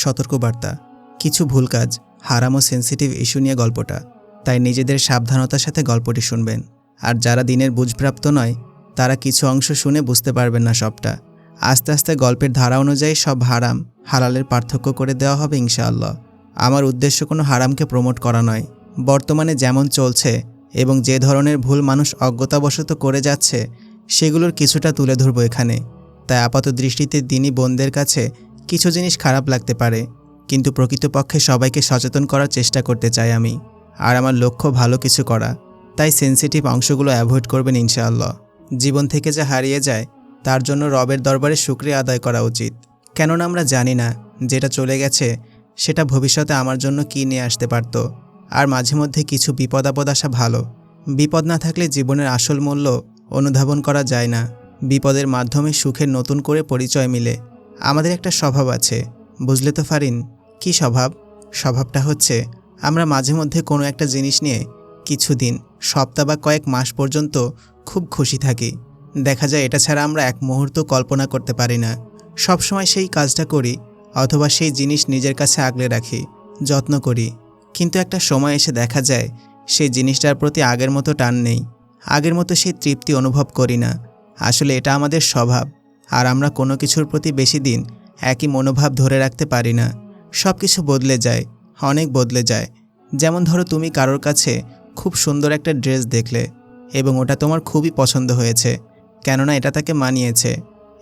সতর্কবার্তা। কিছু ভুল কাজ, হারাম ও সেন্সিটিভ ইস্যু নিয়ে গল্পটা। তাই নিজেদের সাবধানতার সাথে গল্পটি শুনবেন। আর যারা দিনের বুঝপ্রাপ্ত নয়, তারা কিছু অংশ শুনে বুঝতে পারবেন না সবটা। আস্তে আস্তে গল্পের ধারা অনুযায়ী সব হারাম, হালালের পার্থক্য করে দেওয়া হবে ইনশাআল্লাহ। আমার উদ্দেশ্য কোনো হারামকে প্রমোট করা নয়। বর্তমানে যেমন চলছে এবং যে ধরনের ভুল মানুষ অজ্ঞতাবশত করে যাচ্ছে, সেগুলোর কিছুটা তুলে ধরবো এখানে। তাই আপাত দৃষ্টিতে দিনই বোনদের কাছে কিছু জিনিস খারাপ লাগতে পারে, কিন্তু প্রকৃতপক্ষে সবাইকে সচেতন করার চেষ্টা করতে চাই আমি, আর আমার লক্ষ্য ভালো কিছু করা। তাই সেন্সিটিভ অংশগুলো অ্যাভয়েড করবেন ইনশাআল্লাহ। জীবন থেকে যা হারিয়ে যায়, তার জন্য রবের দরবারে শুক্রিয়া আদায় করা উচিত। কেননা আমরা জানি না যেটা চলে গেছে, সেটা ভবিষ্যতে আমার জন্য কী নিয়ে আসতে পারত। আর মাঝে মধ্যে কিছু বিপদ আপদ আসা ভালো। বিপদ না থাকলে জীবনের আসল মূল্য অনুধাবন করা যায় না। বিপদের মাধ্যমে সুখের নতুন করে পরিচয় মিলে। আমাদের একটা স্বভাব আছে। বুঝলে তো ফারিন? কী স্বভাব? স্বভাবটা হচ্ছে, আমরা মাঝে মধ্যে কোনো একটা জিনিস নিয়ে কিছুদিন, সপ্তাহ বা কয়েক মাস পর্যন্ত খুব খুশি থাকি। দেখা যায় এটা ছাড়া আমরা এক মুহূর্ত কল্পনা করতে পারি না। সবসময় সেই কাজটা করি, অথবা সেই জিনিস নিজের কাছে আগলে রাখি, যত্ন করি। কিন্তু একটা সময় এসে দেখা যায়, সেই জিনিসটার প্রতি আগের মতো টান নেই। আগের মতো সেই তৃপ্তি অনুভব করি না। আসলে এটা আমাদের স্বভাব। আর আমরা কোনো কিছুর প্রতি বেশি দিন একই মনোভাব ধরে রাখতে পারি না। সব কিছু বদলে যায়, অনেক বদলে যায়। যেমন ধরো তুমি কারোর কাছে খুব সুন্দর একটা ড্রেস দেখলে এবং ওটা তোমার খুবই পছন্দ হয়েছে, কেননা এটা তাকে মানিয়েছে।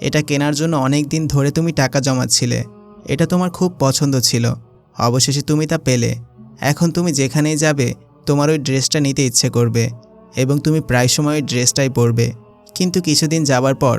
এটা কেনার জন্য অনেক দিন ধরে তুমি টাকা জমাচ্ছিলে, এটা তোমার খুব পছন্দ ছিল, অবশেষে তুমি তা পেলে। এখন তুমি যেখানেই যাবে, তোমার ওই ড্রেসটা নিতে ইচ্ছে করবে এবং তুমি প্রায় সময় ওই ড্রেসটাই পরবে। কিন্তু কিছুদিন যাবার পর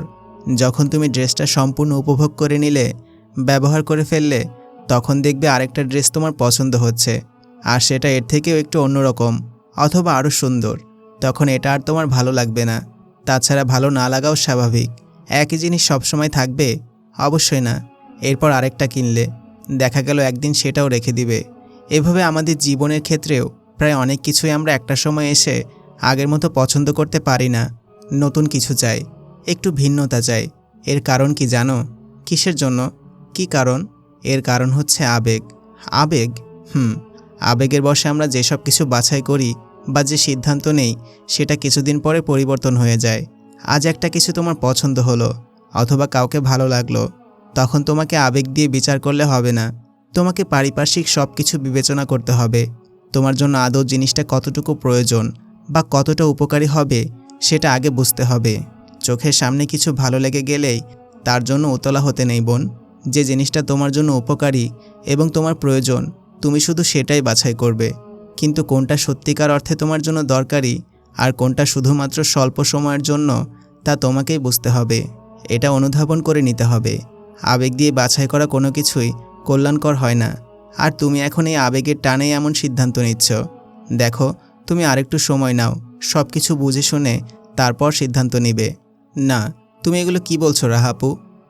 যখন তুমি ড্রেসটা সম্পূর্ণ উপভোগ করে নিলে, ব্যবহার করে ফেললে, তখন দেখবে আরেকটা ড্রেস তোমার পছন্দ হচ্ছে। আর সেটা এর থেকেও একটু অন্যরকম অথবা আরও সুন্দর। তখন এটা আর তোমার ভালো লাগবে না। তাছাড়া ভালো না লাগাও স্বাভাবিক। একই জিনিস সবসময় থাকবে? অবশ্যই না। এরপর আরেকটা কিনলে। দেখা গেল একদিন সেটাও রেখে দিবে। এভাবে আমাদের জীবনের ক্ষেত্রেও প্রায় অনেক কিছুই আমরা একটা সময় এসে আগের মতো পছন্দ করতে পারি না। নতুন কিছু চাই। একটু ভিন্নতা চাই। এর কারণ কি জানো? কিসের জন্য? কি কারণ? এর কারণ হচ্ছে আবেগ। আবেগ? হুম, আবেগের বশে আমরা যেসব কিছু বাছাই করি বা যে সিদ্ধান্ত নেই, সেটা কিছুদিন পরে পরিবর্তন হয়ে যায়। আজ একটা কিছু তোমার পছন্দ হলো, অথবা কাউকে ভালো লাগল, তখন তোমাকে আবেগ দিয়ে বিচার করলে হবে না। তোমাকে পারিপার্শ্বিক সব কিছু বিবেচনা করতে হবে। তোমার জন্য আদৌ জিনিসটা কতটুকু প্রয়োজন বা কতটা উপকারী হবে, সেটা আগে বুঝতে হবে। চোখের সামনে কিছু ভালো লেগে গেলেই তার জন্য উতলা হতে নেই বোন। যে জিনিসটা তোমার জন্য উপকারী এবং তোমার প্রয়োজন, তুমি শুধু সেটাই বাছাই করবে। কিন্তু কোনটা সত্যিকার অর্থে তোমার জন্য দরকারি আর কোনটা শুধুমাত্র স্বল্প সময়ের জন্য, তা তোমাকেই বুঝতে হবে। এটা অনুধাবন করে নিতে হবে। আবেগ দিয়ে বাছাই করা কোনো কিছুই কল্যাণকর হয় না। আর তুমি এখন এই আবেগের টানেই এমন সিদ্ধান্ত নিচ্ছ। দেখো, তুমি আরেকটু সময় নাও সব কিছু বুঝে শুনে তারপর সিদ্ধান্ত নিবে। না, তুমি এগুলো কি বলছো রাহাপু?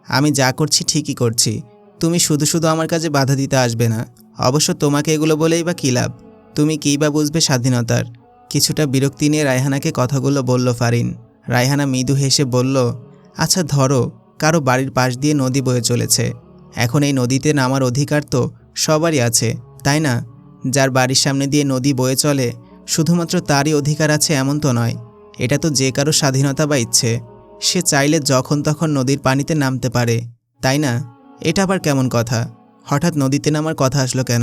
আমি যা করছি ঠিকই করছি। তুমি শুধু শুধু আমার কাজে বাধা দিতে আসবে না। অবশ্য তোমাকে এগুলো বলেই বা কী লাভ? তুমি কী বা বুঝবে স্বাধীনতার? কিছুটা বিরক্তি নিয়ে রায়হানাকে কথাগুলো বলল ফারিন। রায়হানা মৃদু হেসে বলল আচ্ছা ধরো, কারও বাড়ির পাশ দিয়ে নদী বয়ে চলেছে। এখন এই নদীতে নামার অধিকার তো সবারই আছে, তাই না? যার বাড়ির সামনে দিয়ে নদী বয়ে চলে, শুধুমাত্র তারই অধিকার আছে এমন তো নয়। এটা তো যে কারও স্বাধীনতা বা ইচ্ছে। সে চাইলে যখন তখন নদীর পানিতে নামতে পারে, তাই না? এটা আবার কেমন কথা? হঠাৎ নদীতে নামার কথা আসলো কেন?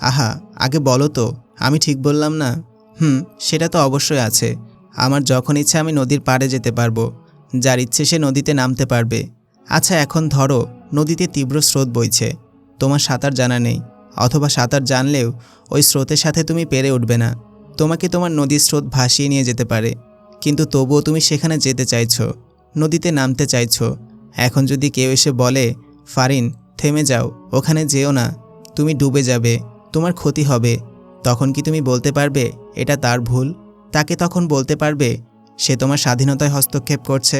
আহা, আগে বলো তো, আমি ঠিক বললাম না? হুম, সেটা তো অবশ্যই আছে। আমার যখন ইচ্ছে আমি নদীর পাড়ে যেতে পারব। যার ইচ্ছে সে নদীতে নামতে পারবে। আচ্ছা এখন ধরো, নদীতে তীব্র স্রোত বইছে। তোমার সাঁতার জানা নেই, অথবা সাঁতার জানলেও ওই স্রোতের সাথে তুমি পেরে উঠবে না। তোমাকে তোমার নদীর স্রোত ভাসিয়ে নিয়ে যেতে পারে। কিন্তু তবুও তুমি সেখানে যেতে চাইছো। নদীতে নামতে চাইছো। এখন যদি কেউ এসে বলে, ফারিন, থেমে যাও, ওখানে যেও না, তুমি ডুবে যাবে, তোমার ক্ষতি হবে, তখন কি তুমি বলতে পারবে, এটা তার ভুল তাকে তখন বলতে পারবে, সে তোমার স্বাধীনতায় হস্তক্ষেপ করছে,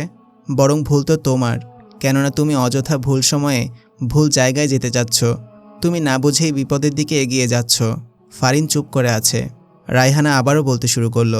বরং ভুল তো তোমার, কেননা তুমি অযথা ভুল সময়ে ভুল জায়গায় যেতে যাচ্ছ। তুমি না বুঝেই বিপদের দিকে এগিয়ে যাচ্ছ। ফারিন চুপ করে আছে। রায়হানা আবারও বলতে শুরু করল,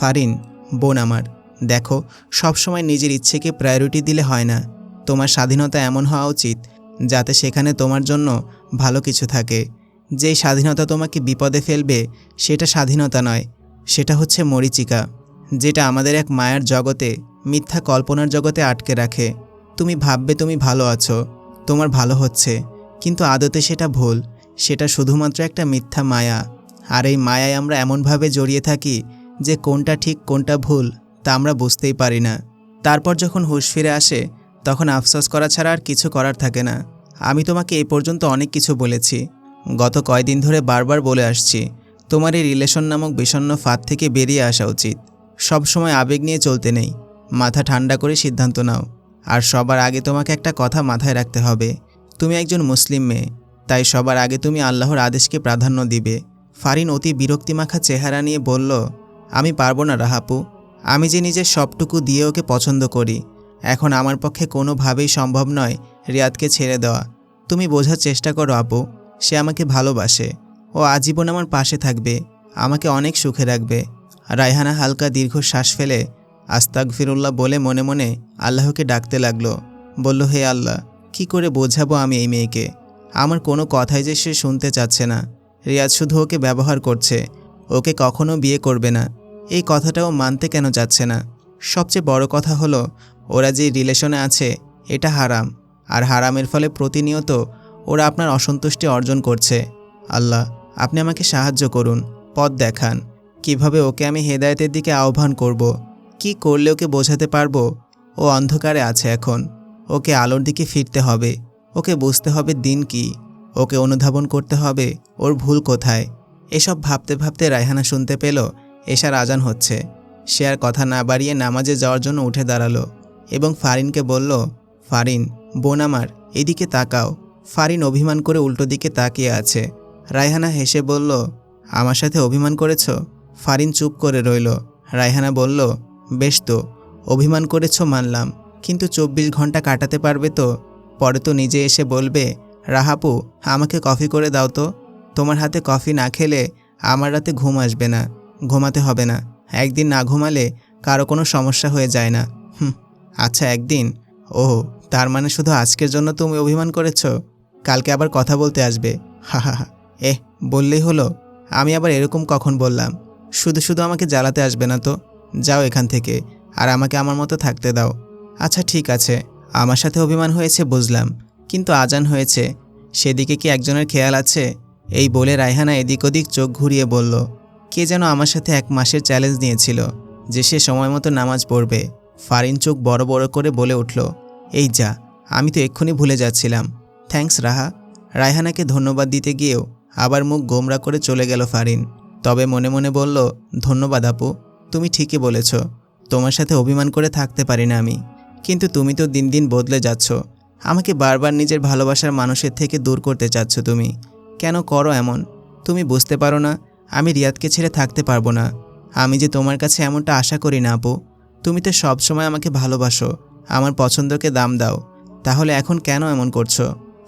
ফারিন, বোন আমার দেখো, সবসময় নিজের ইচ্ছেকে প্রায়োরিটি দিলে হয় না। তোমার স্বাধীনতা এমন হওয়া উচিত, যাতে সেখানে তোমার জন্য ভালো কিছু থাকে। যেই স্বাধীনতা তোমাকে বিপদে ফেলবে, সেটা স্বাধীনতা নয়, সেটা হচ্ছে মরিচিকা, যেটা আমাদের এক মায়ার জগতে, মিথ্যা কল্পনার জগতে আটকে রাখে। তুমি ভাববে তুমি ভালো আছো, তোমার ভালো হচ্ছে, কিন্তু আদতে সেটা ভুল, সেটা শুধুমাত্র একটা মিথ্যা মায়া। আর এই মায়ায় আমরা এমনভাবে জড়িয়ে থাকি যে কোনটা ঠিক, কোনটা ভুল তা আমরা বুঝতেই পারি না। তারপর যখন হুঁশ ফিরে আসে, তখন আফসোস করা ছাড়া আর কিছু করার থাকে না। আমি তোমাকে এই পর্যন্ত অনেক কিছু বলেছি। গত কয়দিন ধরে বারবার বলে আসছি, তোমার এই রিলেশন নামক বিষণ্ণ ফাঁদ থেকে বেরিয়ে আসা উচিত। সব সময় আবেগ নিয়ে চলতে নেই। মাথা ঠান্ডা করে সিদ্ধান্ত নাও। আর সবার আগে তোমাকে একটা কথা মাথায় রাখতে হবে। তুমি একজন মুসলিম মেয়ে, তাই সবার আগে তুমি আল্লাহর আদেশকে প্রাধান্য দিবে। ফারিন অতি বিরক্তিমাখা চেহারা নিয়ে বলল, আমি পারব না রাহাপু। আমি যে নিজের সবটুকু দিয়ে ওকে পছন্দ করি, এখন আমার পক্ষে কোনোভাবেই সম্ভব নয় রিয়াদকে ছেড়ে দেওয়া। তুমি বোঝার চেষ্টা করো আপু, সে আমাকে ভালোবাসে। ও আজীবন আমার পাশে থাকবে, আমাকে অনেক সুখে রাখবে। রায়হানা হালকা দীর্ঘ শ্বাস ফেলে আস্তাক ফিরুল্লাহ বলে মনে মনে আল্লাহকে ডাকতে লাগল। বলল, হে আল্লাহ, কি করে বোঝাবো আমি এই মেয়েকে? আমার কোনো কথাই যে সে শুনতে চাচ্ছে না। রিয়াজ শুধু ওকে ব্যবহার করছে, ওকে কখনো বিয়ে করবে না। এই কথাটাও মানতে কেন যাচ্ছে না? সবচেয়ে বড় কথা হলো, ওরা যে রিলেশনে আছে, এটা হারাম। আর হারামের ফলে প্রতিনিয়ত ওরা আপনার অসন্তুষ্টি অর্জন করছে। আল্লাহ, আপনি আমাকে সাহায্য করুন, পথ দেখান। কীভাবে ওকে আমি হেদায়েতের দিকে আহ্বান করব। কি করলে ওকে বোঝাতে পারব? ও অন্ধকারে আছে এখন। ওকে আলোর দিকে ফিরতে হবে। ওকে বুঝতে হবে দিন কি। ওকে অনুধাবন করতে হবে, ওর ভুল কোথায়? এসব ভাবতে ভাবতে রায়হানা শুনতে পেল এশার আজান হচ্ছে। সে আর কথা না বাড়িয়ে নামাজে যাওয়ার জন্য উঠে দাঁড়াল এবং ফারিনকে বলল, ফারিন, বোন আমার, এদিকে তাকাও। ফারিন অভিমান করে উল্টো দিকে তাকিয়ে আছে। রায়হানা হেসে বলল, আমার সাথে অভিমান করেছ? ফারিন চুপ করে রইল। রায়হানা বলল, বেশ তো, অভিমান করেছ মানলাম, কিন্তু চব্বিশ ঘণ্টা কাটাতে পারবে তো? পরে তো নিজে এসে বলবে, রাহাপু, আমাকে কফি করে দাও তো। তোমার হাতে কফি না খেলে আমার রাতে ঘুম আসবে না। ঘুমাতে হবে না। একদিন না ঘুমালে কারও কোনো সমস্যা হয়ে যায় না। হুম আচ্ছা একদিন। ও তার মানে শুধু আজকের জন্য তুমি অভিমান করেছ? কালকে আবার কথা বলতে আসবে। হা হা হা। এহ, বললেই হলো। আমি আবার এরকম কখন বললাম? শুধু শুধু আমাকে জ্বালাতে আসবে না তো? যাও এখান থেকে। আর আমাকে আমার মতো থাকতে দাও। আচ্ছা ঠিক আছে। আমার সাথে অভিমান হয়েছে বুঝলাম। কিন্তু আজান হয়েছে। সেদিকে কি একজনের খেয়াল আছে? এই বলে রায়হানা এদিক ওদিক চোখ ঘুরিয়ে বলল কে যেন আমার সাথে এক মাসের চ্যালেঞ্জ নিয়েছিল, যে সে সময় মতো নামাজ পড়বে। ফারিন চোখ বড় বড় করে বলে উঠল, এই যা, আমি তো এক্ষুনি ভুলে যাচ্ছিলাম। থ্যাঙ্কস রাহা। রায়হানাকে ধন্যবাদ দিতে গিয়েও আবার মুখ গোমরা করে চলে গেল ফারিন। তবে মনে মনে বলল, ধন্যবাদ আপু, তুমি ঠিকই বলেছ। তোমার সাথে অভিমান করে থাকতে পারি না আমি। কিন্তু তুমি তো দিন দিন বদলে যাচ্ছ। আমাকে বারবার নিজের ভালোবাসার মানুষের থেকে দূর করতে চাচ্ছ তুমি। কেন করো এমন? তুমি বুঝতে পারো না। আমি রিয়াদকে ছেড়ে থাকতে পারব না। আমি যে তোমার কাছে এমনটা আশা করি না, আপু। তুমি তো সবসময় আমাকে ভালোবাসো। আমার পছন্দকে দাম দাও। তাহলে এখন কেন এমন করছ?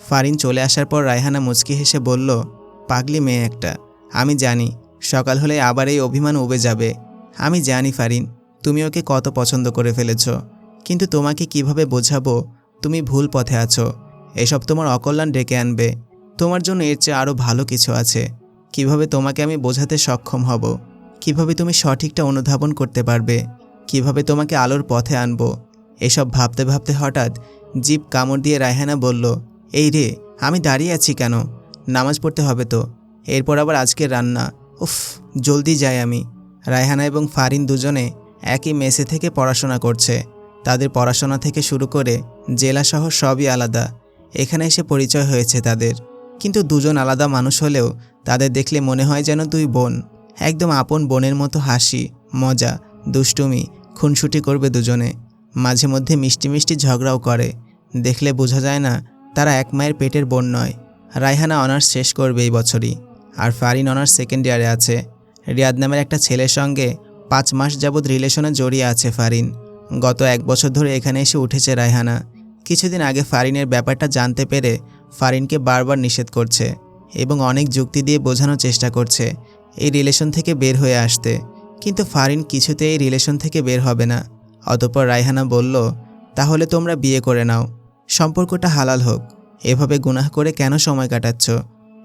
ফারিন চলে আসার পর রায়হানা মুচকি হেসে বলল, পাগলি মেয়ে একটা। আমি জানি, সকাল হলে আবার এই অভিমান উবে যাবে। আমি জানি ফারিন, তুমি ওকে কত পছন্দ করে ফেলেছ। কিন্তু তোমাকে কীভাবে বোঝাবো? তুমি ভুল পথে আছো। এসব তোমার অকল্যাণ ডেকে আনবে। তোমার জন্য এর চেয়ে আরও ভালো কিছু আছে। কীভাবে তোমাকে আমি বোঝাতে সক্ষম হব? কীভাবে তুমি সঠিকটা অনুধাবন করতে পারবে? কীভাবে তোমাকে আলোর পথে আনব? এসব ভাবতে ভাবতে হঠাৎ জিপ কামড় দিয়ে রায়হানা বলল, এই রে, আমি দাঁড়িয়ে আছি কেন? নামাজ পড়তে হবে তো। এরপর আবার আজকের রান্না। উফ, জলদি যাই আমি। রায়হানা এবং ফারিন দুজনে একই মেসে থেকে পড়াশোনা করছে। তাদের পড়াশোনা থেকে শুরু করে জেলা শহর সবই আলাদা। এখানে এসে পরিচয় হয়েছে তাদের। কিন্তু দুজন আলাদা মানুষ হলেও তাদের দেখলে মনে হয় যেন দুই বোন। একদম আপন বোনের মতো হাসি, মজা, দুষ্টুমি, খুনসুটি করবে দুজনে। মাঝে মধ্যে মিষ্টি মিষ্টি ঝগড়াও করে। দেখলে বোঝা যায় না, তারা এক মায়ের পেটের বোন নয়। রায়হানা অনার্স শেষ করবে এই বছরই। আর ফারিন অনার্স সেকেন্ড ইয়ারে আছে। রিয়াদ নামের একটা ছেলের সঙ্গে পাঁচ মাস যাবৎ রিলেশনে জড়িয়ে আছে ফারিন। গত এক বছর ধরে এখানে এসে উঠেছে রায়হানা। কিছুদিন আগে ফারিনের ব্যাপারটা জানতে পেরে ফারিনকে বারবার নিষেধ করছে এবং অনেক যুক্তি দিয়ে বোঝানোর চেষ্টা করছে এই রিলেশন থেকে বের হয়ে আসতে। কিন্তু ফারিন কিছুতে এই রিলেশন থেকে বের হবে না। অতপর রায়হানা বলল, তাহলে তোমরা বিয়ে করে নাও। সম্পর্কটা হালাল হোক। এভাবে গুনাহ করে কেন সময় কাটাচ্ছ?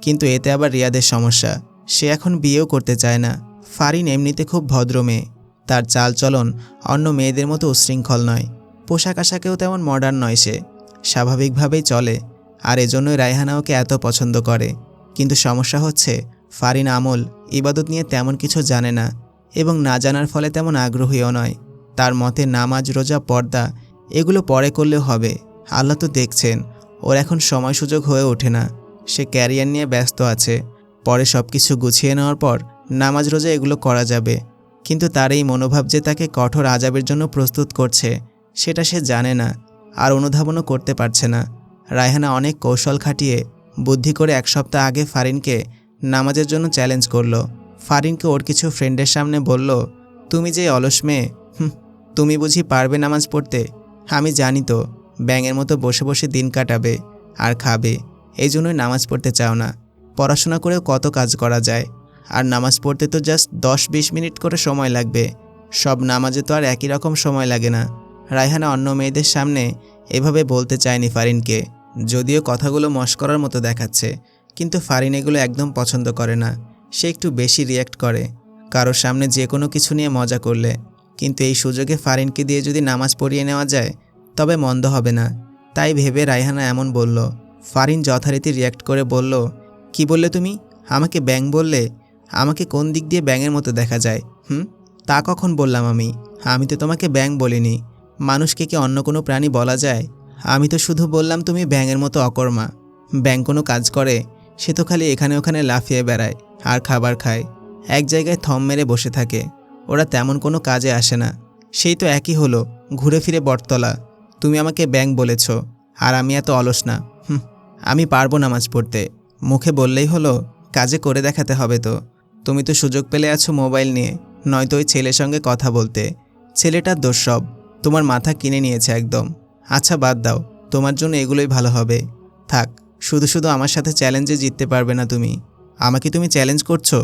কিন্তু এতে আবার রিয়াদের সমস্যা। সে এখন বিয়েও করতে চায় না। ফারিন এমনিতে খুব ভদ্র মেয়ে। তার চালচলন অন্য মেয়েদের মতো উশৃঙ্খল নয়। পোশাক আশাকেও তেমন মডার্ন নয় সে। স্বাভাবিকভাবেই চলে। আর এজন্যই রায়হানা ওকে এত পছন্দ করে। কিন্তু সমস্যা হচ্ছে, ফারিন আমল ইবাদত নিয়ে তেমন কিছু জানে না এবং না জানার ফলে তেমন আগ্রহীও নয়। তার মতে নামাজ, রোজা, পর্দা এগুলো পরে করলেও হবে। আল্লাহ তো দেখছেন, ওর এখন সময় সুযোগ হয়ে ওঠে না। সে ক্যারিয়ার নিয়ে ব্যস্ত আছে। পরে সব কিছু গুছিয়ে নেওয়ার পর নামাজ, রোজা এগুলো করা যাবে। কিন্তু তার এই মনোভাব যে তাকে কঠোর আজাবের জন্য প্রস্তুত করছে, সেটা সে জানে না আর অনুধাবনও করতে পারছে না। রায়হানা অনেক কৌশল খাটিয়ে বুদ্ধি করে এক সপ্তাহ আগে ফারিনকে নামাজের জন্য চ্যালেঞ্জ করল। ফারিনকে ওর কিছু ফ্রেন্ডের সামনে বলল, তুমি যে অলস মেয়ে তুমি বুঝি পারবে নামাজ পড়তে? আমি জানি তো, ব্যাঙের মতো বসে বসে দিন কাটাবে আর খাবে, এই জন্যই নামাজ পড়তে চাও না। পড়াশোনা করেও কত কাজ করা যায়? আর নামাজ পড়তে তো জাস্ট দশ বিশ মিনিট করে সময় লাগবে। সব নামাজে তো আর একই রকম সময় লাগে না। রায়হানা অন্য মেয়েদের সামনে এভাবে বলতে চায়নি ফারিনকে, যদিও কথাগুলো মস্করার মতো দেখাচ্ছে, কিন্তু ফারিন এগুলো একদম পছন্দ করে না। সে একটু বেশি রিয়্যাক্ট করে, কারোর সামনে যে কোনো কিছু নিয়ে মজা করলে। কিন্তু এই সুযোগে ফারিনকে দিয়ে যদি নামাজ পড়িয়ে নেওয়া যায়, তবে মন্দ হবে না। তাই ভেবে রায়হানা এমন বলল। ফারিন যথারীতি রিয়্যাক্ট করে বলল, কি বললে তুমি? আমাকে ব্যাং বললে? আমাকে কোন দিক দিয়ে ব্যাঙের মতো দেখা যায়? হুম? তা কখন বললাম আমি? আমি তো তোমাকে ব্যাং বলিনি। মানুষকে কি অন্য কোনো প্রাণী বলা যায়? আমি তো শুধু বললাম তুমি ব্যাঙের মতো অকর্মা। ব্যাং কোনো কাজ করে, সে তো খালি এখানে ওখানে লাফিয়ে বেড়ায় আর খাবার খায়। এক জায়গায় থম মেরে বসে থাকে। ওরা তেমন কোনো কাজে আসে না। সেই তো একই হলো, ঘুরে ফিরে বটতলা। তুমি আমাকে ব্যাং বলেছ, আর আমি এত অলস না। হুম, আমি পারব নামাজ পড়তে। মুখে বললেই হলো, কাজে করে দেখাতে হবে তো। তুমি তো সুযোগ পেলে আছো মোবাইল নিয়ে, নয়তো ওই ছেলের সঙ্গে কথা বলতে। ছেলেটার দোষ সব। তোমার মাথা কিনে নিয়েছে একদম। আচ্ছা বাদ দাও। তোমার জন্য এগুলোই ভালো হবে। থাক, শুধু শুধু আমার সাথে চ্যালেঞ্জে জিততে পারবে না তুমি। আমাকে তুমি চ্যালেঞ্জ করছ?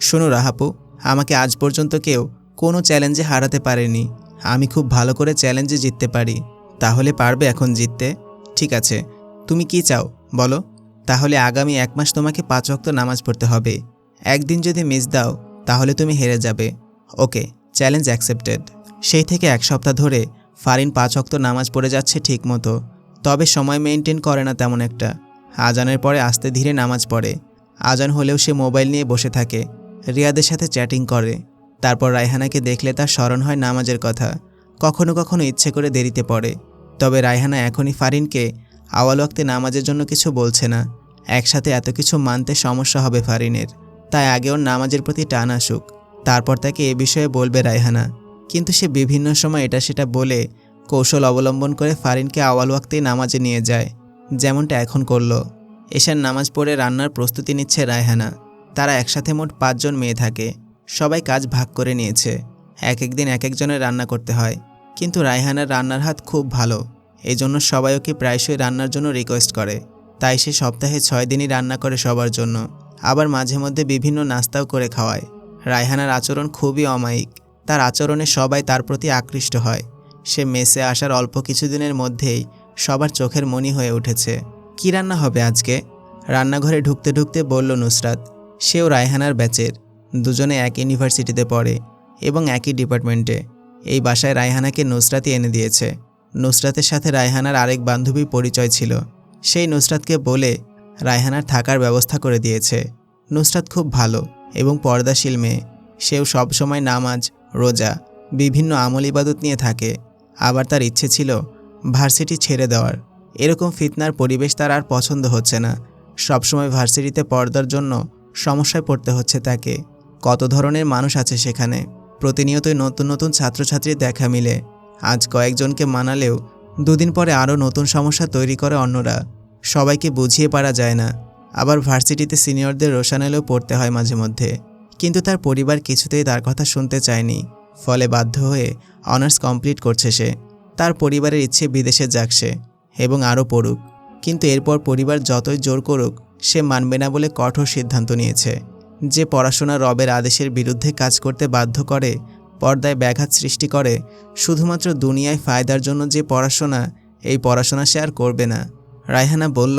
শোনো রাহাপু, আমাকে আজ পর্যন্ত কেউ কোনো চ্যালেঞ্জে হারাতে পারেনি। আমি খুব ভালো করে চ্যালেঞ্জে জিততে পারি। তাহলে পারবে এখন জিততে? ঠিক আছে। তুমি কি চাও, বলো? তাহলে আগামী এক মাস তোমাকে পাঁচ ওয়াক্ত নামাজ পড়তে হবে। একদিন যদি মিস দাও, তাহলে তুমি হেরে যাবে। ওকে, চ্যালেঞ্জ অ্যাকসেপ্টেড সেই থেকে এক সপ্তাহ ধরে ফারিন পাঁচ ওয়াক্ত নামাজ পড়ে যাচ্ছে ঠিক মতো তবে সময় মেনটেন করে না তেমন একটা। আজানের পরে আস্তে ধীরে নামাজ পড়ে। আজান হলেও সে মোবাইল নিয়ে বসে থাকে, রিয়াদের সাথে চ্যাটিং করে। তারপর রায়হানাকে দেখলে তার স্মরণ হয় নামাজের কথা। কখনো কখনো ইচ্ছে করে দেরিতে পড়ে, তবে রায়হানা এখনই ফারিনকে আওয়াল ওয়াক্তে নামাজের জন্য কিছু বলছে না। একসাথে এত কিছু মানতে সমস্যা হবে ফারিনের, তাই আগে ওর নামাজের প্রতি টান আসুক, তারপর তাকে এ বিষয়ে বলবে রায়হানা। কিন্তু সে বিভিন্ন সময় এটা সেটা বলে কৌশল অবলম্বন করে ফারিনকে আওয়াল ওয়াক্তেই নামাজে নিয়ে যায়, যেমনটা এখন করল। এশার নামাজ পড়ে রান্নার প্রস্তুতি নিচ্ছে রায়হানা। তারা একসাথে মোট পাঁচজন মেয়ে থাকে। সবাই কাজ ভাগ করে নিয়েছে। এক এক দিন এক একজনের রান্না করতে হয়। কিন্তু রায়হানার রান্নার হাত খুব ভালো। এই জন্য সবাই ওকে প্রায়শই রান্নার জন্য রিকোয়েস্ট করে। তাই সে সপ্তাহে ছয় দিনই রান্না করে সবার জন্য। আবার মাঝে মধ্যে বিভিন্ন নাস্তাও করে খাওয়ায়। রায়হানার আচরণ খুবই অমায়িক। তার আচরণে সবাই তার প্রতি আকৃষ্ট হয়। সে মেসে আসার অল্প কিছুদিনের মধ্যেই সবার চোখের মনি হয়ে উঠেছে। কি রান্না হবে আজকে? রান্নাঘরে ঢুকতে ঢুকতে বলল নুসরাত। সেও রায়হানার ব্যাচের। দুজনে এক ইউনিভার্সিটিতে পড়ে এবং একই ডিপার্টমেন্টে। এই বাসায় রায়হানাকে নুসরাতই এনে দিয়েছে। নুসরাতের সাথে রায়হানার আরেক বান্ধবী পরিচয় ছিল। সেই নুসরাতকে বলে রায়হানার থাকার ব্যবস্থা করে দিয়েছে। নুসরাত খুব ভালো এবং পর্দাশীল মেয়ে। সেও সবসময় নামাজ রোজা বিভিন্ন আমল ইবাদত নিয়ে থাকে। আবার তার ইচ্ছে ছিল ভার্সিটি ছেড়ে দেওয়ার। এরকম ফিতনার পরিবেশ তার আর পছন্দ হচ্ছে না। সবসময় ভার্সিটিতে পর্দার জন্য সমস্যায় পড়তে হচ্ছে তাকে। কত ধরনের মানুষ আছে সেখানে? প্রতিনিয়তই নতুন নতুন ছাত্রছাত্রীর দেখা মিলে। আজ কয়েকজনকে মানালেও দুদিন পরে আরও নতুন সমস্যা তৈরি করে অন্যরা। সবাইকে বুঝিয়ে পারা যায় না। আবার ভার্সিটিতে সিনিয়রদের রোশানেলেও পড়তে হয় মাঝে মধ্যে। কিন্তু তার পরিবার কিছুতেই তার কথা শুনতে চায়নি। ফলে বাধ্য হয়ে অনার্স কমপ্লিট করছে সে। তার পরিবারের ইচ্ছে বিদেশে যাক সে, এবং আরও পড়ুক। কিন্তু এরপর পরিবার যতই জোর করুক, সে মানবে না বলে কঠোর সিদ্ধান্ত নিয়েছে। যে পড়াশোনা রবের আদেশের বিরুদ্ধে কাজ করতে বাধ্য করে, পর্দায় ব্যাঘাত সৃষ্টি করে, শুধুমাত্র দুনিয়ায় ফায়দার জন্য যে পড়াশোনা, এই পড়াশোনা সে আর করবে না। রায়হানা বলল,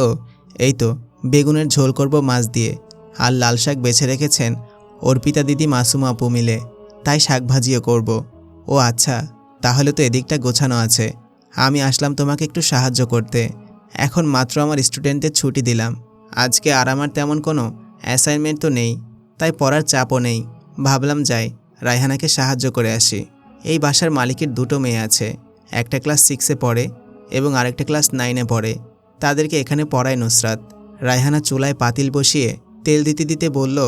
এই তো, বেগুনের ঝোল করব মাছ দিয়ে। আর লাল শাক বেছে রেখেছেন অর্পিতা দিদি মাসুমা আপু মিলে, তাই শাক ভাজিও করব। ও আচ্ছা তাহলে তো এদিকটা গোছানো আছে। আমি আসলাম তোমাকে একটু সাহায্য করতে। এখন মাত্র আমার স্টুডেন্টদের ছুটি দিলাম। আজকে আর আমার তেমন কোনো অ্যাসাইনমেন্ট তো নেই, তাই পড়ার চাপও নেই। ভাবলাম যাই, রায়হানাকে সাহায্য করে আসি। এই বাসার মালিকের দুটো মেয়ে আছে। একটা ক্লাস সিক্সে পড়ে এবং আরেকটা ক্লাস নাইনে পড়ে। তাদেরকে এখানে পড়ায় নুসরাত। রায়হানা চুলায় পাতিল বসিয়ে তেল দিতে দিতে বলল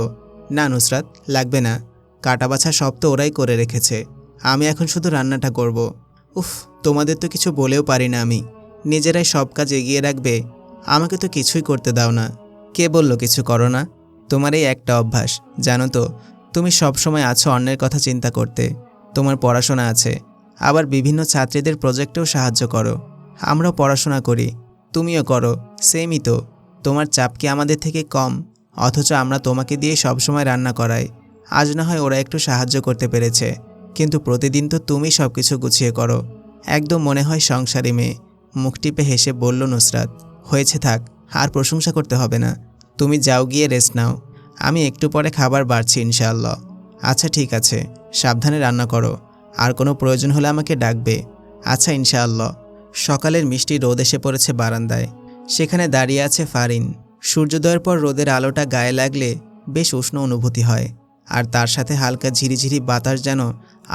না নুসরাত, লাগবে না। কাটা বাছা সব তো ওরাই করে রেখেছে। আমি এখন শুধু রান্নাটা করব। উফ, তোমাদের তো কিছু বলেও পারি না আমি। নিজেরাই সব কাজ এগিয়ে রাখবে। আমাকে তো কিছুই করতে দাও না। কে বলল কিছু করো না? তোমার এই একটা অভ্যাস, জানো তো, তুমি সব সময় আছো অন্যের কথা চিন্তা করতে। তোমার পড়াশোনা আছে। আবার বিভিন্ন ছাত্রীদের প্রজেক্টেও সাহায্য করো। আমরাও পড়াশোনা করি। তুমিও করো। সেমই তো। তোমার চাপ কি আমাদের থেকে কম? অথচ আমরা তোমাকে দিয়ে সবসময় রান্না করাই। আজ না হয় ওরা একটু সাহায্য করতে পেরেছে। কিন্তু প্রতিদিন তো তুমি সব কিছু গুছিয়ে করো। একদম মনে হয় সংসারী মেয়ে। মুখ টিপে হেসে বলল নুসরাত, হয়েছে থাক, আর প্রশংসা করতে হবে না। তুমি যাও গিয়ে রেস্ট নাও। আমি একটু পরে খাবার বাড়ছি ইনশাআল্লাহ। আচ্ছা ঠিক আছে। সাবধানে রান্না করো। আর কোনো প্রয়োজন হলে আমাকে ডাকবে। আচ্ছা ইনশাআল্লাহ। সকালের মিষ্টি রোদ এসে পড়েছে বারান্দায়। সেখানে দাঁড়িয়ে আছে ফারিন। সূর্যোদয়ের পর রোদের আলোটা গায়ে লাগলে বেশ উষ্ণ অনুভূতি হয়, আর তার সাথে হালকা ঝিরিঝিরি বাতাস যেন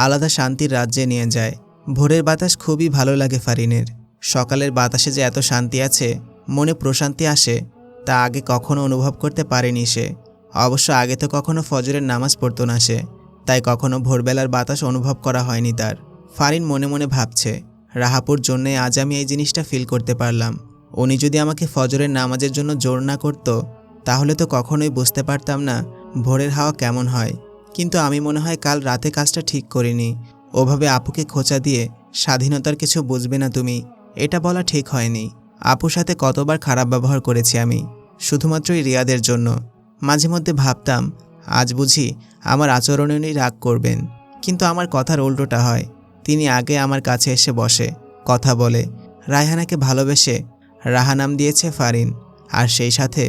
আলাদা শান্তির রাজ্যে নিয়ে যায়। ভোরের বাতাস খুবই ভালো লাগে ফারিনের। সকালের বাতাসে যে এত শান্তি আছে, মনে প্রশান্তি আসে, তা আগে কখনো অনুভব করতে পারেনি সে। অবশ্য আগে তো কখনো ফজরের নামাজ পড়তো না সে, তাই কখনো ভোরবেলার বাতাস অনুভব করা হয়নি তার। ফারিন মনে মনে ভাবছে, রাহাপুর জন্যে আজ আমি এই জিনিসটা ফিল করতে পারলাম। উনি যদি আমাকে ফজরের নামাজের জন্য জোর না করত, তাহলে তো কখনোই বুঝতে পারতাম না ভোরের হাওয়া কেমন হয়। কিন্তু আমি মনে হয় কাল রাতে কাজটা ঠিক করিনি। ওভাবে আপুকে খোঁচা দিয়ে, স্বাধীনতার কিছু বুঝবে না তুমি, এটা বলা ঠিক হয়নি। আপুর সাথে কতবার খারাপ ব্যবহার করেছি আমি, শুধুমাত্রই রিয়াদের জন্য। মাঝে মধ্যে ভাবতাম, আজ বুঝি আমার আচরণে উনি রাগ করবেন। কিন্তু আমার কথার উল্টোটা হয়। তিনি আগে আমার কাছে এসে বসে, কথা বলে, রায়হানাকে ভালোবেসে রাহা নাম দিয়েছে ফারিন, আর সেই সাথে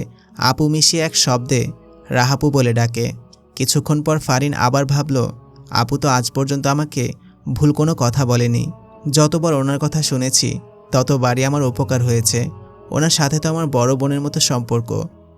আপু মিশিয়ে এক শব্দে রাহাপু বলে ডাকে। কিছুক্ষণ পর ফারিন আবার ভাবল, আপু তো আজ পর্যন্ত আমাকে ভুল কোনো কথা বলেনি। যতবার ওনার কথা শুনেছি, ততবারই আমার উপকার হয়েছে। ওনার সাথে তো আমার বড় বোনের মতো সম্পর্ক।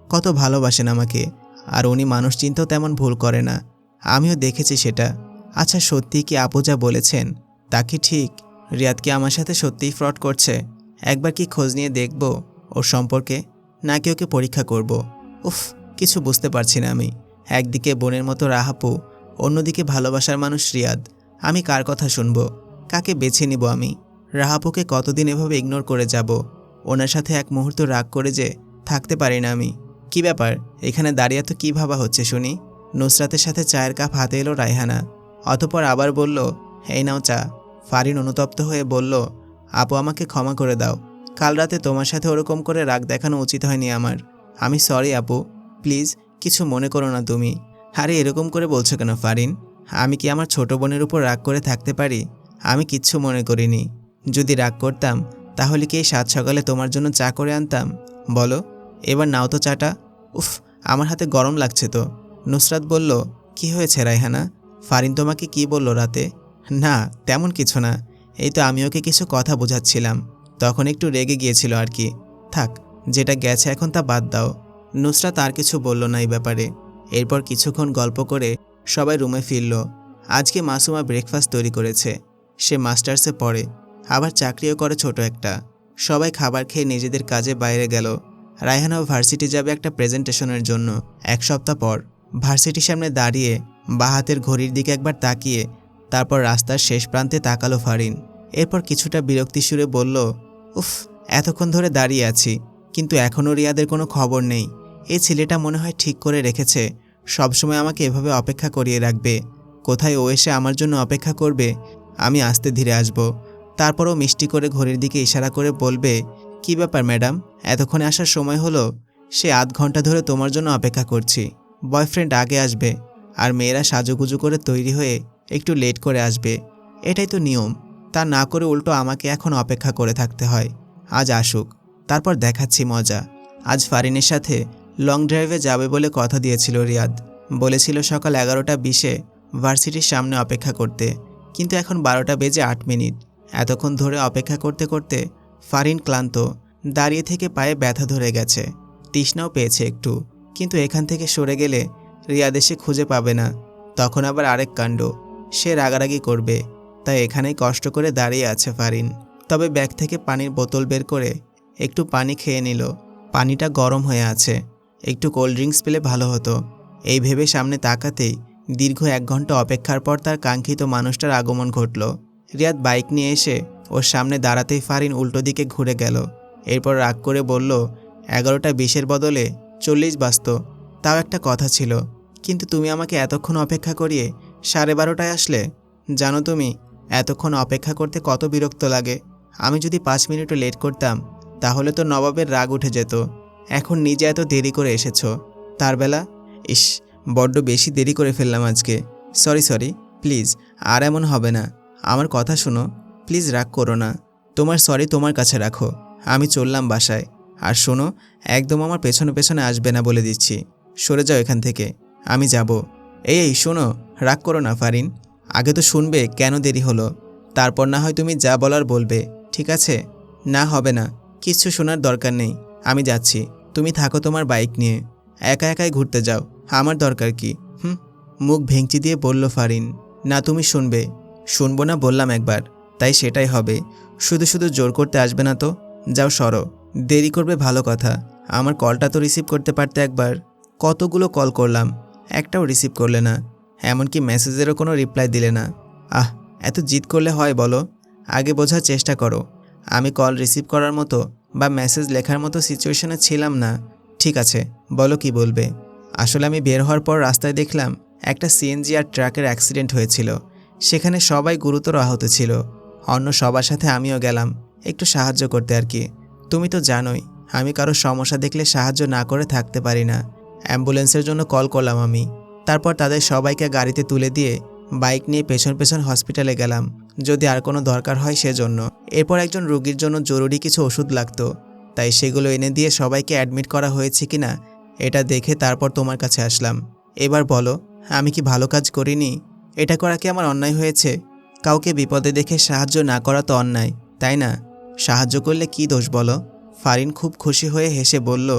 কত ভালোবাসেন আমাকে, আর উনি মানুষ চিনতেও তেমন ভুল করে না। আমিও দেখেছি সেটা। আচ্ছা সত্যি কি আপু যা বলেছেন, তা কি ঠিক? রিয়াদ কি আমার সাথে সত্যিই ফ্রড করছে? একবার কি খোঁজ নিয়ে দেখব ওর সম্পর্কে, নাকি ওকে পরীক্ষা করব? উফ, কিছু বুঝতে পারছি না আমি। একদিকে বোনের মতো রাহাপু, অন্যদিকে ভালোবাসার মানুষ রিয়াদ। আমি কার কথা শুনব? কাকে বেছে নিব আমি? রাহাপুকে কতদিন এভাবে ইগনোর করে যাব? ওনার সাথে এক মুহূর্ত রাগ করে যে থাকতে পারি না আমি। কি ব্যাপার? এখানে দাঁড়িয়ে তো কী ভাবা হচ্ছে শুনি? নুসরাতের সাথে চায়ের কাপ হাতে এলো রায়হানা। অতপর আবার বলল, এই নাও চা। ফারিন অনুতপ্ত হয়ে বলল আপু, আমাকে ক্ষমা করে দাও। কাল রাতে তোমার সাথে ওরকম করে রাগ দেখানো উচিত হয়নি আমার। আমি সরি আপু। প্লিজ কিছু মনে করো না তুমি। আরে, এরকম করে বলছো কেন, ফারিন? আমি কি আমার ছোট বোনের উপর রাগ করে থাকতে পারি? আমি কিচ্ছু মনে করিনি। যদি রাগ করতাম, তাহলে কি এই সাত সকালে তোমার জন্য চা করে আনতাম? বলো। এবার নাও তো চাটা। উফ, আমার হাতে গরম লাগছে তো। নুসরাত বলল, কি হয়েছে, রায়হানা? ফারিন তোমাকে কি বলল রাতে? না, তেমন কিছু না। এই তো আমি ওকে কিছু কথা বোঝাচ্ছিলাম। তখন একটু রেগে গিয়েছিল আর কি। থাক, যেটা গেছে এখন তা বাদ দাও। নুসরা আর কিছু বলল না এই ব্যাপারে। এরপর কিছুক্ষণ গল্প করে সবাই রুমে ফিরল। আজকে মাসুমা ব্রেকফাস্ট তৈরি করেছে। সে মাস্টার্সে পড়ে। আবার চাকরিও করে ছোট একটা। সবাই খাবার খেয়ে নিজেদের কাজে বাইরে গেল। রায়হানাও ভার্সিটি যাবে একটা প্রেজেন্টেশনের জন্য, এক সপ্তাহ পর। ভার্সিটির সামনে দাঁড়িয়ে বাহাতের ঘড়ির দিকে একবার তাকিয়ে তারপর রাস্তার শেষ প্রান্তে তাকালো ফারিন। এরপর কিছুটা বিরক্তি সুরে বলল, উফ, এতক্ষণ ধরে দাঁড়িয়ে আছি, কিন্তু এখনও রিয়াদের কোনো খবর নেই। এই ছেলেটা মনে হয় ঠিক করে রেখেছে। সবসময় আমাকে এভাবে অপেক্ষা করিয়ে রাখবে। কোথায় ও এসে আমার জন্য অপেক্ষা করবে? আমি আস্তে ধীরে আসব। তারপরও মিষ্টি করে ঘড়ির দিকে ইশারা করে বলবে, কি ব্যাপার ম্যাডাম? এতক্ষণে আসার সময় হলো? সে আধ ঘণ্টা ধরে তোমার জন্য অপেক্ষা করছি। বয়ফ্রেন্ড আগে আসবে। আর মেয়েরা সাজুগুজু করে তৈরি হয়ে একটু লেট করে আসবে। এটাই তো নিয়ম। তা না করে উল্টো আমাকে এখন অপেক্ষা করে থাকতে হয়। আজ আসুক। তারপর দেখাচ্ছি মজা। আজ ফারিনের সাথে লং ড্রাইভে যাবে বলে কথা দিয়েছিল রিয়াদ। বলেছিল সকাল এগারোটা বিশে ভার্সিটির সামনে অপেক্ষা করতে। কিন্তু এখন বারোটা বেজে আট মিনিট। এতক্ষণ ধরে অপেক্ষা করতে করতে ফারিন ক্লান্ত। দাঁড়িয়ে থেকে পায়ে ব্যথা ধরে গেছে। তৃষ্ণাও পেয়েছে একটু। কিন্তু এখান থেকে সরে গেলে রিয়াদ এসে খুঁজে পাবে না। তখন আবার আরেক কাণ্ড। সে রাগারাগি করবে, তাই এখানেই কষ্ট করে দাঁড়িয়ে আছে ফারিন। তবে ব্যাগ থেকে পানির বোতল বের করে একটু পানি খেয়ে নিল। পানিটা গরম হয়ে আছে। একটু কোল্ড ড্রিঙ্কস পেলে ভালো হতো। এই ভেবে সামনে তাকাতেই দীর্ঘ এক ঘণ্টা অপেক্ষার পর তার কাঙ্ক্ষিত মানুষটার আগমন ঘটল। রিয়াদ বাইক নিয়ে এসে ওর সামনে দাঁড়াতেই ফারিন উল্টো দিকে ঘুরে গেল। এরপর রাগ করে বলল, এগারোটা বিশের বদলে চল্লিশ বাজত তাও একটা কথা ছিল। কিন্তু তুমি আমাকে এতক্ষণ অপেক্ষা করিয়ে সাড়ে বারোটায় আসলে? জানো তুমি, এতক্ষণ অপেক্ষা করতে কত বিরক্ত লাগে। আমি যদি পাঁচ মিনিটও লেট করতাম, তাহলে তো নবাবের রাগ উঠে যেত। এখন নিজে এত দেরি করে এসেছ। তার বেলা? ইস, বড্ড বেশি দেরি করে ফেললাম আজকে। সরি সরি, প্লিজ, আর এমন হবে না। আমার কথা শোনো, প্লিজ রাগ করো না। তোমার সরি তোমার কাছে রাখো। আমি চললাম বাসায়। আর শোনো, একদম আমার পেছনে পেছনে আসবে না বলে দিচ্ছি। সরে যাও এখান থেকে। আমি যাব। এই শোনো, রাগ করো না, ফারিন। আগে তো শুনবে কেন দেরি হলো। তারপর না হয় তুমি যা বলার বলবে, ঠিক আছে? না, হবে না, কিচ্ছু শোনার দরকার নেই, আমি যাচ্ছি। তুমি থাকো তোমার বাইক নিয়ে। একা একাই ঘুরতে যাও, আমার দরকার কি? হুম? মুখ ভেঙচি দিয়ে বলল ফারিন, না, তুমি শুনবে। শুনব না বললাম একবার, তাই সেটাই হবে। শুধু শুধু জোর করতে আসবে না তো? যাও, সরো। দেরি করবে ভালো কথা। আমার কলটা তো রিসিভ করতে পারতে একবার। কতগুলো কল করলাম। একটাও রিসিভ করলে না। এমনকি মেসেজেরও কোনো রিপ্লাই দিলে না। আহ, এত জিদ করলে হয় বলো? আগে বোঝার চেষ্টা করো। আমি কল রিসিভ করার মতো বা মেসেজ লেখার মতো সিচুয়েশনে ছিলাম না। ঠিক আছে, বলো কি বলবে? আসলে আমি বের হওয়ার পর রাস্তায় দেখলাম একটা সিএনজি আর ট্রাকের অ্যাক্সিডেন্ট হয়েছিল। সেখানে সবাই গুরুতর আহত ছিল। অন্য সবার সাথে আমিও গেলাম। একটু সাহায্য করতে আর কি। তুমি তো জানোই, আমি কারও সমস্যা দেখলে সাহায্য না করে থাকতে পারি না। অ্যাম্বুলেন্সের জন্য কল করলাম আমি। তারপর তাদের সবাইকে গাড়িতে তুলে দিয়ে বাইক নিয়ে পেছন পেছন হসপিটালে গেলাম। যদি আর কোনো দরকার হয় সেজন্য। এরপর একজন রোগীর জন্য জরুরি কিছু ওষুধ লাগতো। তাই সেগুলো এনে দিয়ে সবাইকে অ্যাডমিট করা হয়েছে কি না এটা দেখে তারপর তোমার কাছে আসলাম। এবার বলো, আমি কি ভালো কাজ করিনি? এটা করা কি আমার অন্যায় হয়েছে? কাউকে বিপদে দেখে সাহায্য না করা তো অন্যায়, তাই না? সাহায্য করলে কি দোষ বলো? ফারিন খুব খুশি হয়ে হেসে বলল,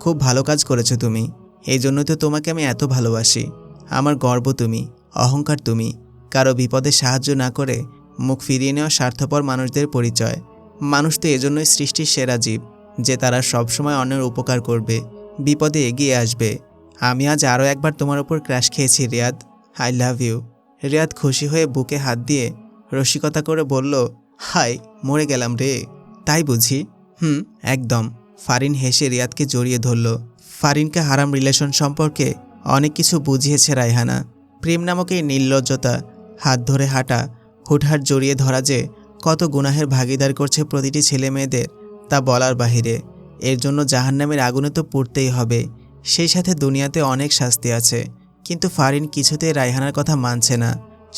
খুব ভালো কাজ করেছ তুমি। এই জন্য তো তোমাকে আমি এত ভালোবাসি। আমার গর্ব তুমি, অহংকার তুমি। কারও বিপদে সাহায্য না করে মুখ ফিরিয়ে নেওয়া স্বার্থপর মানুষদের পরিচয়। মানুষ তো এজন্যই সৃষ্টির সেরা জীব, যে তারা সবসময় অন্যের উপকার করবে, বিপদে এগিয়ে আসবে। আমি আজ আরও একবার তোমার ওপর ক্র্যাশ খেয়েছি, Riyad. I love you. Riyad খুশি হয়ে বুকে হাত দিয়ে রসিকতা করে বলল হাই মরে গেলাম রে। তাই বুঝি? হুম, একদম। ফারিন হেসে রিয়াদকে জড়িয়ে ধরল। ফারিনকে হারাম রিলেশন সম্পর্কে অনেক কিছু বুঝিয়েছে রায়হানা। প্রেম নামক এই নির্লজ্জতা, হাত ধরে হাঁটা, হুটহাট জড়িয়ে ধরা যে কত গুনাহের ভাগিদার করছে প্রতিটি ছেলে মেয়েদের তা বলার বাহিরে, এর জন্য জাহান্নামের আগুনে তো পড়তেই হবে। সেই সাথে দুনিয়াতে অনেক শাস্তি আছে, কিন্তু ফারিন কিছুতে রায়হানার কথা মানছে না।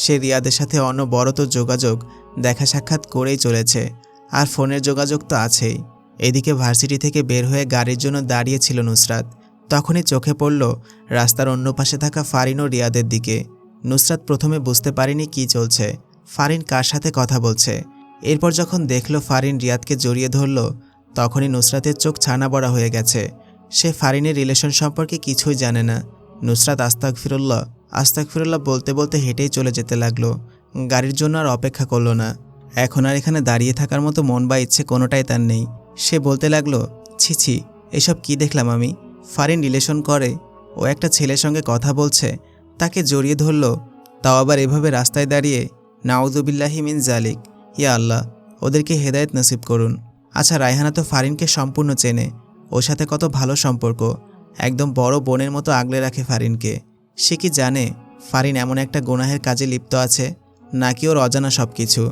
সে রিয়াদের সাথে অনবরত যোগাযোগ, দেখা সাক্ষাৎ করেই চলেছে, আর ফোনের যোগাযোগ তো আছেই। এদিকে ভার্সিটি থেকে বের হয়ে গাড়ির জন্য দাঁড়িয়েছিল নুসরাত। তখনই চোখে পড়ল রাস্তার অন্য পাশে থাকা ফারিন ও রিয়াদের দিকে। নুসরাত প্রথমে বুঝতে পারেনি কি চলছে। ফারিন কার সাথে কথা বলছে? এরপর যখন দেখল ফারিন রিয়াদকে জড়িয়ে ধরল, তখনই নুসরাতের চোখ ছানা বড়া হয়ে গেছে। সে ফারিনের রিলেশন সম্পর্কে কিছুই জানে না। নুসরাত আস্তাক ফিরুল্লাহ আস্তাক ফিরুল্লাহ বলতে বলতে হেঁটেই চলে যেতে লাগল। গাড়ির জন্য আর অপেক্ষা করল না। এখন আর এখানে দাঁড়িয়ে থাকার মতো মন বা ইচ্ছে কোনোটাই তার নেই। সে বলতে লাগল, ছি ছি, এসব কি দেখলাম আমি? ফারিন রিলেশন করে, ও একটা ছেলের সঙ্গে কথা বলছে, তাকে জড়িয়ে ধরলো, তাও আবার এভাবে রাস্তায় দাঁড়িয়ে নাউজুবিল্লাহি মিন জালিক ইয়া আল্লাহ, ওদেরকে হেদায়েত নসিব করুন। আচ্ছা রায়হানা তো ফারিনকে সম্পূর্ণ চেনে, ওর সাথে কত ভালো সম্পর্ক, একদম বড় বোনের মতো আগলে রাখে ফারিনকে। সে কি জানে, ফারিন এমন একটা গোনাহের কাজে লিপ্ত আছে, নাকি ওর অজানা সব কিছু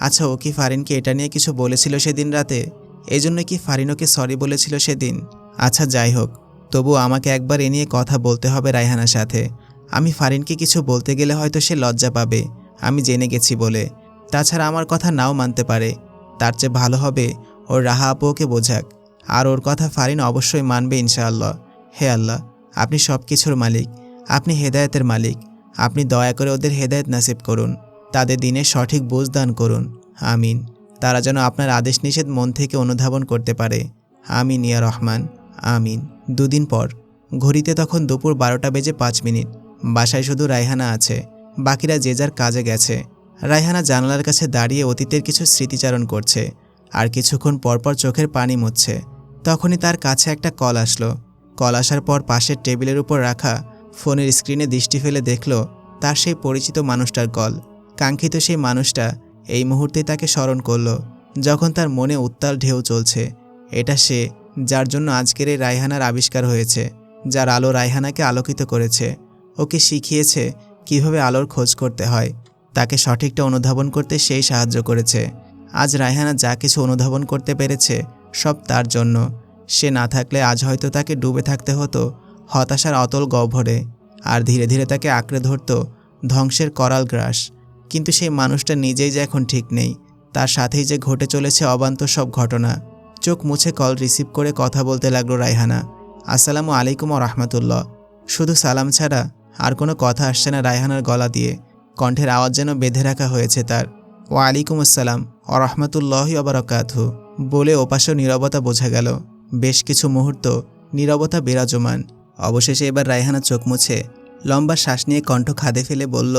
আচ্ছা ও কি ফারিনকে এটা নিয়ে কিছু বলেছিল সেদিন রাতে? এই জন্য কি ফারিন ওকে সরি বলেছিল সেদিন? আচ্ছা যাই হোক। তবু আমাকে একবার এ নিয়ে কথা বলতে হবে রায়হানার সাথে। আমি ফারিনকে কিছু বলতে গেলে হয়তো সে লজ্জা পাবে। আমি জেনে গেছি বলে। তাছাড়া আমার কথা নাও মানতে পারে। তার চেয়ে ভালো হবে ওর রাহা আপু ওকে বোঝাক। আর ওর কথা ফারিন অবশ্যই মানবে ইনশাআল্লাহ। হে আল্লাহ, আপনি সব কিছুর মালিক। আপনি হেদায়েতের মালিক। আপনি দয়া করে ওদের হেদায়েত নাসিব করুন। তাদের দিনে সঠিক বুঝ দান করুন। আমিন। তারা যেন আপনার আদেশ নিষেধ মন থেকে অনুধাবন করতে পারে। আমিন ইয়া রহমান। আমিন। দুদিন পর। ঘড়িতে তখন দুপুর বারোটা বেজে পাঁচ মিনিট। বাসায় শুধু রায়হানা আছে। বাকিরা যে যার কাজে গেছে। রায়হানা জানালার কাছে দাঁড়িয়ে অতীতের কিছু স্মৃতিচারণ করছে। আর কিছুক্ষণ পরপর চোখের পানি মুছছে। তখনই তার কাছে একটা কল আসলো। কল আসার পর পাশের টেবিলের উপর রাখা ফোনের স্ক্রিনে দৃষ্টি ফেলে দেখল তার সেই পরিচিত মানুষটার কল। কাঙ্ক্ষিত সেই মানুষটা এই মুহূর্তে তাকে স্মরণ করল, যখন তার মনে উত্তাল ঢেউ চলছে। এটা সে যার জন্য আজকের এই রায়হানার আবিষ্কার হয়েছে, যার আলো রায়হানাকে আলোকিত করেছে। ওকে শিখিয়েছে কীভাবে আলোর খোঁজ করতে হয়। তাকে সঠিকটা অনুধাবন করতে সেই সাহায্য করেছে। আজ রায়হানা যা কিছু অনুধাবন করতে পেরেছে সব তার জন্য। সে না থাকলে আজ হয়তো তাকে ডুবে থাকতে হতো হতাশার অতল গহ্বরে। আর ধীরে ধীরে তাকে আঁকড়ে ধরত ধ্বংসের করাল গ্রাস। কিন্তু সেই মানুষটা নিজেই যে এখন ঠিক নেই। তার সাথেই যে ঘটে চলেছে অবান্তর সব ঘটনা। চোখ মুছে কল রিসিভ করে কথা বলতে লাগল রায়হানা। আসসালামু আলাইকুম রহমতুল্লাহ। শুধু সালাম ছাড়া আর কোনো কথা আসছে না রায়হানার গলা দিয়ে। কণ্ঠের আওয়াজ যেন বেঁধে রাখা হয়েছে তার। ও ওয়ালাইকুম আসসালাম ও রহমতুল্লাহি অবরকাতহু বলে ওপাশেও নীরবতা বোঝা গেল। বেশ কিছু মুহূর্ত নীরবতা বিরাজমান। অবশেষে এবার রায়হানা চোখ মুছে লম্বা শ্বাস নিয়ে কণ্ঠ খাদে ফেলে বলল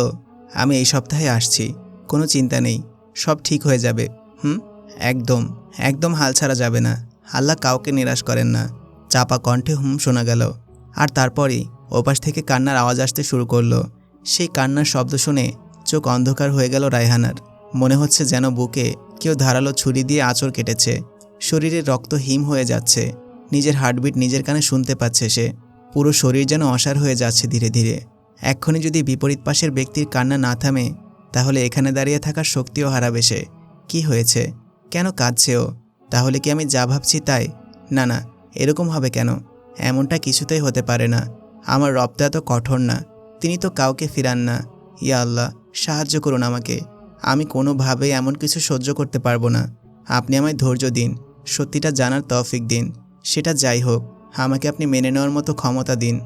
আমি এই সপ্তাহে আসছি। কোনো চিন্তা নেই। সব ঠিক হয়ে যাবে। হুম? একদম। একদম হাল ছাড়া যাবে না। আল্লাহ কাউকে নিরাশ করেন না। চাপা কণ্ঠে হুম শোনা গেল। আর তারপরই ওপাশ থেকে কান্নার আওয়াজ আসতে শুরু করল। সেই কান্নার শব্দ শুনে চোখ অন্ধকার হয়ে গেল রায়হানার। মনে হচ্ছে যেন বুকে কেউ ধারালো ছুরি দিয়ে আঁচড় কেটেছে। শরীরে রক্ত হিম হয়ে যাচ্ছে। নিজের হার্টবিট নিজের কানে শুনতে পাচ্ছে সে। পুরো শরীর যেন অসার হয়ে যাচ্ছে ধীরে ধীরে। এক্ষুনি যদি বিপরীত পাশের ব্যক্তির কান্না না থামে, তাহলে এখানে দাঁড়িয়ে থাকার শক্তিও হারাবে সে। কি হয়েছে? কেন কাঁদছে ও? তাহলে কি আমি যা ভাবছি তাই? না না, এরকম হবে কেন? এমনটা কিছুতেই হতে পারে না। আমার রবটা এত কঠোর না। তিনি তো কাউকে ফিরান না। ইয়া আল্লাহ, সাহায্য করুন আমাকে। আমি কোনোভাবেই এমন কিছু সহ্য করতে পারব না। আপনি আমায় ধৈর্য দিন। সত্যিটা জানার তৌফিক দিন। সেটা যাই হোক, আমাকে আপনি মেনে নেওয়ার মতো ক্ষমতা দিন।